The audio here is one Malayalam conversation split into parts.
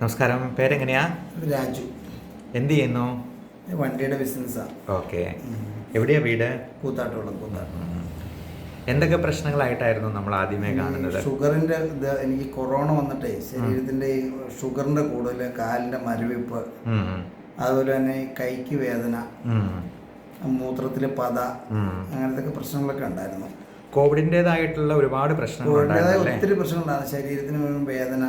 നമസ്കാരം. പേരെങ്ങനെയാ? രാജു. എന്ത് ചെയ്യുന്നു? വണ്ടിയുടെ ബിസിനസ്സാണ് ഓക്കെ. എവിടെയാ വീട്? കൂത്താട്ടുള്ള കൂത്താട്ടം എന്തൊക്കെ പ്രശ്നങ്ങളായിട്ടായിരുന്നു നമ്മൾ ആദ്യമേ കാണുന്നത്? ഷുഗറിന്റെ ഇത് എനിക്ക് കൊറോണ വന്നിട്ടേ ശരീരത്തിന്റെ ഷുഗറിന്റെ കൂടുതൽ കാലിന്റെ മരവിപ്പ് അതുപോലെ തന്നെ കൈക്ക് വേദന മൂത്രത്തിലെ പത അങ്ങനത്തെ പ്രശ്നങ്ങളൊക്കെ ഉണ്ടായിരുന്നു. കോവിഡിന്റെതായിട്ടുള്ള ഒരുപാട് പ്രശ്നങ്ങൾ ഒത്തിരി പ്രശ്നങ്ങളുണ്ടായിരുന്നു. ശരീരത്തിന് വേദന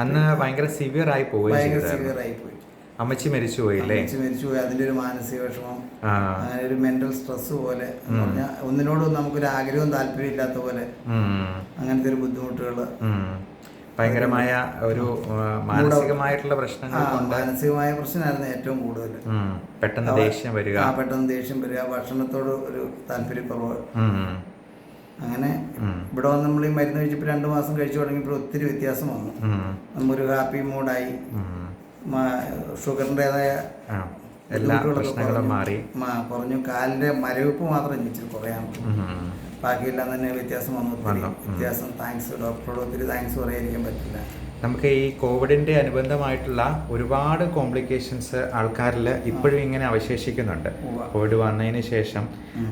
അന്ന് ഭയങ്കര സിവിയർ ആയി പോവുകയും ഭയങ്കര ചെയ്തായിരുന്നു. സിവിയർ ആയി പോയി. അമ്മച്ചി മരിച്ചു പോയില്ലേ? അമ്മച്ചി മരിച്ചുപോയി അതിന്റെ ഒരു മാനസിക വിഷമം അങ്ങനെ ഒരു മെന്റൽ സ്ട്രെസ് പോലെ പറഞ്ഞാൽ ഒന്നിനോടും നമുക്കൊരു ആഗ്രഹവും താല്പര്യം ഇല്ലാത്ത പോലെ അങ്ങനത്തെ ഒരു ബുദ്ധിമുട്ടുകൾ. ഭയങ്കരമായ ഒരു മാനസികമായിട്ടുള്ള പ്രശ്നങ്ങൾ മാനസികമായ പ്രശ്നമായിരുന്നു ഏറ്റവും കൂടുതൽ. പെട്ടെന്ന് ദേഷ്യം വരിക. ആ പെട്ടെന്ന് ദേഷ്യം വരിക ഭക്ഷണത്തോട് ഒരു താല്പര്യക്കുറവ്. ഇവിടെ വന്ന് നമ്മൾ ഈ മരുന്ന് കഴിച്ചപ്പോൾ രണ്ട് മാസം കഴിച്ചു തുടങ്ങിയപ്പോൾ ഒത്തിരി വ്യത്യാസം വന്നു നമ്മൊരു ഹാപ്പി മൂഡായി. ഷുഗറിന്റെതായ എല്ലാ പ്രശ്നങ്ങളും മാറി. കുറഞ്ഞു. കാലിന്റെ മരവിപ്പ് മാത്രം ഇച്ചിരി കുറയാൻ ബാക്കിയെല്ലാം തന്നെ വ്യത്യാസം വന്നു. വ്യത്യാസം. താങ്ക്സ്. ഡോക്ടറോട് ഒത്തിരി താങ്ക്സ് പറയാതിരിക്കാൻ പറ്റില്ല. നമുക്ക് ഈ കോവിഡിന്റെ അനുബന്ധമായിട്ടുള്ള ഒരുപാട് കോംപ്ലിക്കേഷൻസ് ആൾക്കാരിൽ ഇപ്പോഴും ഇങ്ങനെ അവശേഷിക്കുന്നുണ്ട്. കോവിഡ് വന്നതിന് ശേഷം.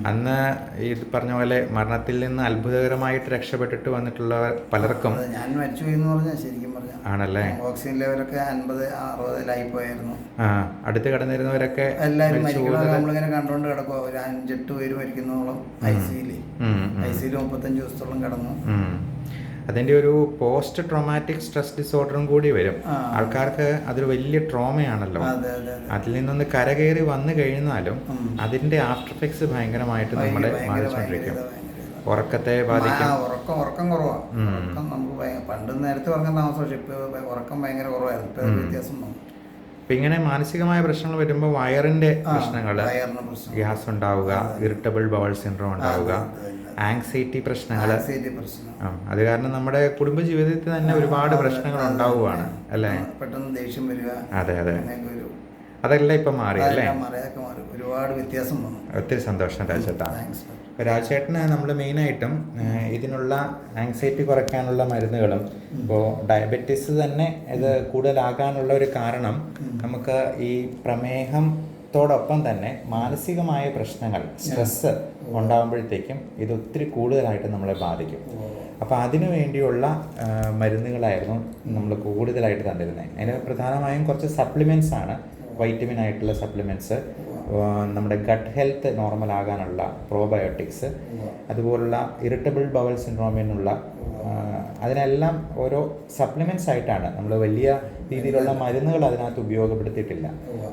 അന്ന് ഈ പറഞ്ഞ പോലെ മരണത്തിൽ നിന്ന് അത്ഭുതകരമായിട്ട് രക്ഷപ്പെട്ടിട്ട് വന്നിട്ടുള്ള പലർക്കും ഞാൻ മരിച്ചു എന്ന് പറഞ്ഞാൽ ശരിക്കും പറഞ്ഞാൽ ആണല്ലേ? ഓക്സിജൻ ലെവലൊക്കെ അൻപത് അറുപതിലായി പോയായിരുന്നു ആ അടുത്ത് കടന്നിരുന്നവരൊക്കെ എല്ലാവരും നമ്മളിങ്ങനെ കണ്ടുകൊണ്ട് കിടക്കുക ഒരു അഞ്ചെട്ട് പേര് മരിക്കുന്നോളം ഐ സിയിൽ. ഐ സിയിൽ മുപ്പത്തഞ്ച് ദിവസത്തോളം കിടന്നു. ഉം. അതിന്റെ ഒരു പോസ്റ്റ് ട്രോമാറ്റിക് സ്ട്രെസ് ഡിസോർഡറും കൂടി വരും ആൾക്കാർക്ക് അതൊരു വലിയ ട്രോമയാണല്ലോ അതെ അതെ അതെ അതിൽ നിന്നൊന്ന് കരകയറി വന്നു കഴിഞ്ഞാലും അതിന്റെ അതിന്റെ ആഫ്റ്റർ എഫക്ട്സ് ഭയങ്കരമായിട്ട് നമ്മളെ ബാധിച്ചുകൊണ്ടിരിക്കും. ഉറക്കത്തെ ബാധിക്കും ഉറക്കം ഉറക്കം കുറവാണ്. ഉറക്കം നമുക്ക് പണ്ട് നേരത്തെ ഉറക്കം താമസം പക്ഷെ ഉറക്കം ഭയങ്കര കുറവായിരുന്നു ഇപ്പൊ ഉം. വ്യത്യാസം അപ്പൊ ഇങ്ങനെ മാനസികമായ പ്രശ്നങ്ങൾ വരുമ്പോൾ വയറിന്റെ പ്രശ്നങ്ങൾ ഗ്യാസ് ഉണ്ടാവുക. ഇറിറ്റബിൾ ബവൾ സിൻഡ്രോം ഉണ്ടാവുക. ആങ്സൈറ്റി പ്രശ്നങ്ങൾ. അത് കാരണം നമ്മുടെ കുടുംബ ജീവിതത്തിൽ തന്നെ ഒരുപാട് പ്രശ്നങ്ങൾ ഉണ്ടാവുകയാണ് അല്ലേ? പെട്ടെന്ന് ദേഷ്യം വരിക അതെ അതെ. അതെല്ലാം ഇപ്പൊ മാറി അല്ലേ? ഒരുപാട് വ്യത്യാസം വന്നു. ഒത്തിരി സന്തോഷം രാജേട്ടാ. രാജേട്ടന് നമ്മൾ മെയിനായിട്ടും ഇതിനുള്ള ആങ്സൈറ്റി കുറയ്ക്കാനുള്ള മരുന്നുകളും ഇപ്പോൾ ഡയബറ്റീസ് തന്നെ ഇത് കൂടുതലാകാനുള്ള ഒരു കാരണം നമുക്ക് ഈ പ്രമേഹത്തോടൊപ്പം തന്നെ മാനസികമായ പ്രശ്നങ്ങൾ സ്ട്രെസ് ഉണ്ടാകുമ്പോഴത്തേക്കും ഇത് ഒത്തിരി കൂടുതലായിട്ട് നമ്മളെ ബാധിക്കും. അപ്പോൾ അതിനു വേണ്ടിയുള്ള മരുന്നുകളായിരുന്നു നമ്മൾ കൂടുതലായിട്ട് തന്നിരുന്നത് അതിന് പ്രധാനമായും കുറച്ച് സപ്ലിമെന്റ്സ് ആണ്. വൈറ്റമിൻ ആയിട്ടുള്ള സപ്ലിമെന്റ്സ് നമ്മുടെ ഗട്ട് ഹെൽത്ത് നോർമൽ ആകാനുള്ള പ്രോബയോട്ടിക്സ് അതുപോലുള്ള ഇറിറ്റബിൾ ബവൽ സിൻഡ്രോമിനുള്ള അതിനെല്ലാം ഓരോ സപ്ലിമെന്റ്സ് ആയിട്ടാണ്. നമ്മൾ വലിയ രീതിയിലുള്ള മരുന്നുകൾ അതിനകത്ത് ഉപയോഗപ്പെടുത്തിയിട്ടില്ല.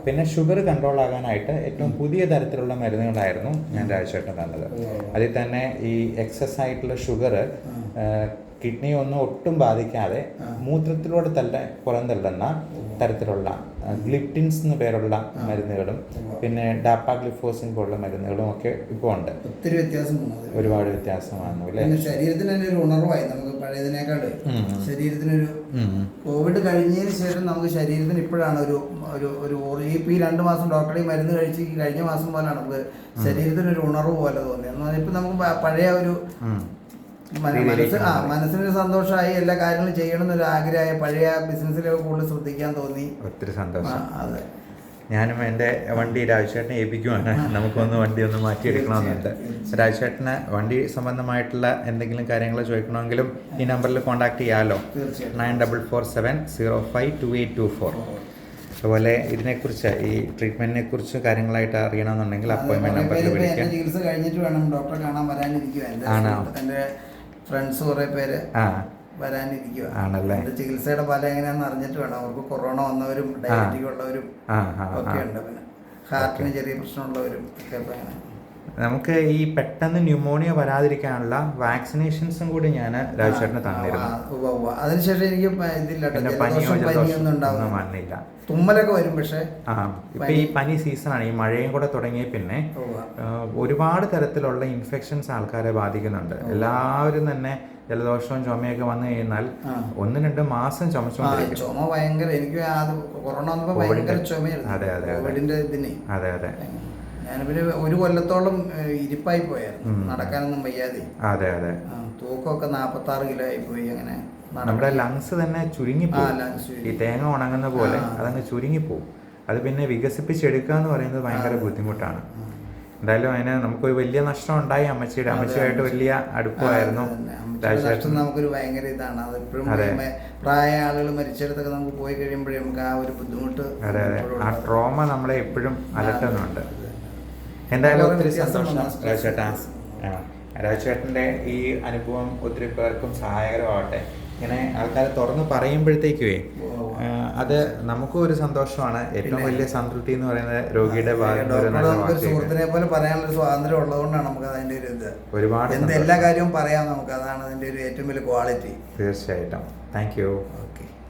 പിന്നെ ഷുഗർ കൺട്രോൾ ആകാനായിട്ട് ഏറ്റവും പുതിയ തരത്തിലുള്ള മരുന്നുകളായിരുന്നു ഞാൻ രാജ്യത്ത് തന്നത്. അതിൽ തന്നെ ഈ എക്സസ് ആയിട്ടുള്ള ഷുഗർ കിഡ്നി ഒന്നും ഒട്ടും ബാധിക്കാതെ മൂത്രത്തിലൂടെ തന്നെ പുറന്തള്ളുന്ന തരത്തിലുള്ള ഗ്ലിപ്റ്റിൻസ് എന്ന പേരുള്ള മരുന്നുകളും പിന്നെ ഡാപ്പാഗ്ലിഫോസിൻ പോലുള്ള മരുന്നുകളും ഒക്കെ ഇപ്പോൾ ഉണ്ട്. ഒത്തിരി വ്യത്യാസം ഒരുപാട് വ്യത്യാസമാണ് അല്ലേ? ശരീരത്തിന് തന്നെ ഒരു ഉണർവായി. നമുക്ക് പഴയതിനേക്കാൾ. ശരീരത്തിനൊരു കോവിഡ് കഴിഞ്ഞതിന് ശേഷം നമുക്ക് ശരീരത്തിന് ഇപ്പോഴാണ് ഒരു ഒരു ഒരു ഇപ്പം ഈ രണ്ട് മാസം ഡോക്ടറെ മരുന്ന് കഴിച്ച് കഴിഞ്ഞ മാസം പോലാണ് നമുക്ക് ശരീരത്തിന് ഒരു ഉണർവ് പോലെ തോന്നിയത്. എന്ന് പറഞ്ഞാൽ ഇപ്പം നമുക്ക് പഴയ ഒരു മനസ്സ് ആ. മനസ്സിനൊരു സന്തോഷമായി എല്ലാ കാര്യങ്ങളും ചെയ്യണം എന്നൊരു ആഗ്രഹമായ പഴയ ബിസിനസ്സിലൊക്കെ കൂടുതൽ ശ്രദ്ധിക്കാൻ തോന്നി. ഒത്തിരി സന്തോഷം. അതെ. ഞാനും എന്റെ വണ്ടി രാജുചേട്ടനെ ഏൽപ്പിക്കുവാണ്. നമുക്കൊന്ന് വണ്ടി ഒന്ന് മാറ്റിയെടുക്കണമെന്നുണ്ട്. രാജുചേട്ടന് വണ്ടി സംബന്ധമായിട്ടുള്ള എന്തെങ്കിലും കാര്യങ്ങൾ ചോദിക്കണമെങ്കിലും ഈ നമ്പറിൽ കോൺടാക്ട് ചെയ്യാമല്ലോ nine double four seven zero five two eight two four. അതുപോലെ ഇതിനെക്കുറിച്ച് ഈ ട്രീറ്റ്മെന്റിനെ കുറിച്ച് കാര്യങ്ങളായിട്ട് അറിയണമെന്നുണ്ടെങ്കിൽ അപ്പോയിൻമെന്റ് കുറേ നമ്പറിൽ വിളിക്കാം. ചികിത്സ കഴിഞ്ഞിട്ട് വേണം ഡോക്ടറെ കാണാൻ ആണോ? ഫ്രണ്ട്സ് കുറെ പേര് ആ. വരാനിരിക്കുക ആണല്ലേ? എന്റെ ചികിത്സയുടെ ഫലം എങ്ങനെയാന്ന് അറിഞ്ഞിട്ട് വേണം. അവർക്ക് കൊറോണ വന്നവരും ഡയബറ്റിക് ഉള്ളവരും ഒക്കെ ഉണ്ട്. പിന്നെ ഹാർട്ടിന് ചെറിയ പ്രശ്നമുള്ളവരും ഒക്കെ അങ്ങനെ നമുക്ക് ഈ പെട്ടെന്ന് ന്യൂമോണിയ വരാതിരിക്കാനുള്ള വാക്സിനേഷൻസും കൂടി ഞാൻ രാജുചേട്ടന് തന്നിരുന്നു. അതിനുശേഷം എനിക്ക് പനിയൊന്നും വന്നില്ല. തുമ്മലൊക്കെ വരും പക്ഷേ. ആ ഇപ്പൊ ഈ പനി സീസണാണ് ഈ മഴയും കൂടെ തുടങ്ങിയ പിന്നെ ഒരുപാട് തരത്തിലുള്ള ഇൻഫെക്ഷൻസ് ആൾക്കാരെ ബാധിക്കുന്നുണ്ട്. എല്ലാവരും തന്നെ ജലദോഷവും ചുമയൊക്കെ വന്നു കഴിഞ്ഞാൽ. ഒന്ന് രണ്ട് മാസം ചുമച്ചുകൊണ്ടിരിക്കും. ചുമ ഭയങ്കര എനിക്ക് കൊറോണ ഭയങ്കര ചുമയായിരുന്നു. അതെ, അതെ, അതെ. അതെ അതെ. ഞാൻ പിന്നെ ഒരു കൊല്ലത്തോളം ഇരിപ്പായി പോയായിരുന്നു. നടക്കാനൊന്നും വയ്യാതെ. അതെ അതെ. തൂക്കമൊക്കെ നാൽപ്പത്തി ആറ് കിലോ ആയി പോയി അങ്ങനെ നമ്മുടെ ലങ്സ് തന്നെ ചുരുങ്ങി. ഈ തേങ്ങ ഉണങ്ങുന്ന പോലെ അതങ്ങ് ചുരുങ്ങി പോകും അത് പിന്നെ വികസിപ്പിച്ചെടുക്കുക എന്ന് പറയുന്നത് ഭയങ്കര ബുദ്ധിമുട്ടാണ്. എന്തായാലും അതിന് നമുക്കൊരു വലിയ നഷ്ടം ഉണ്ടായി അമ്മച്ചിയുടെ അമ്മച്ചിയായിട്ട് വലിയ അടുപ്പമായിരുന്നു. നമുക്കൊരു ഭയങ്കര ഇതാണ്. അത് ഇപ്പോഴും അതെ. പ്രായ ആളുകൾ മരിച്ചിടത്തൊക്കെ നമുക്ക് പോയി കഴിയുമ്പോഴേ നമുക്ക് ആ ഒരു ബുദ്ധിമുട്ട് അതെ അതെ. ആ ട്രോമ നമ്മളെ എപ്പോഴും അലട്ടുന്നുണ്ട്. എന്തായാലും ഒത്തിരി സന്തോഷം. രാജേട്ടാ രാജേട്ടന്റെ ഈ അനുഭവം ഒത്തിരി പേർക്കും സഹായകരമാവട്ടെ. ഇങ്ങനെ ആൾക്കാരെ തുറന്ന് പറയുമ്പോഴത്തേക്കുവേ അത് നമുക്കും ഒരു സന്തോഷമാണ്. ഏറ്റവും വലിയ സംതൃപ്തി എന്ന് പറയുന്നത് രോഗിയുടെ സുഹൃത്തിനെ പോലെ പറയാനുള്ള സ്വാതന്ത്ര്യം ഉള്ളതുകൊണ്ടാണ് നമുക്ക് അതിന്റെ ഒരു ഇത്. ഒരുപാട് എന്ത് എല്ലാ കാര്യവും പറയാം നമുക്ക്. അതാണ് അതിന്റെ ഒരു ഏറ്റവും വലിയ ക്വാളിറ്റി തീർച്ചയായിട്ടും. Thank you okay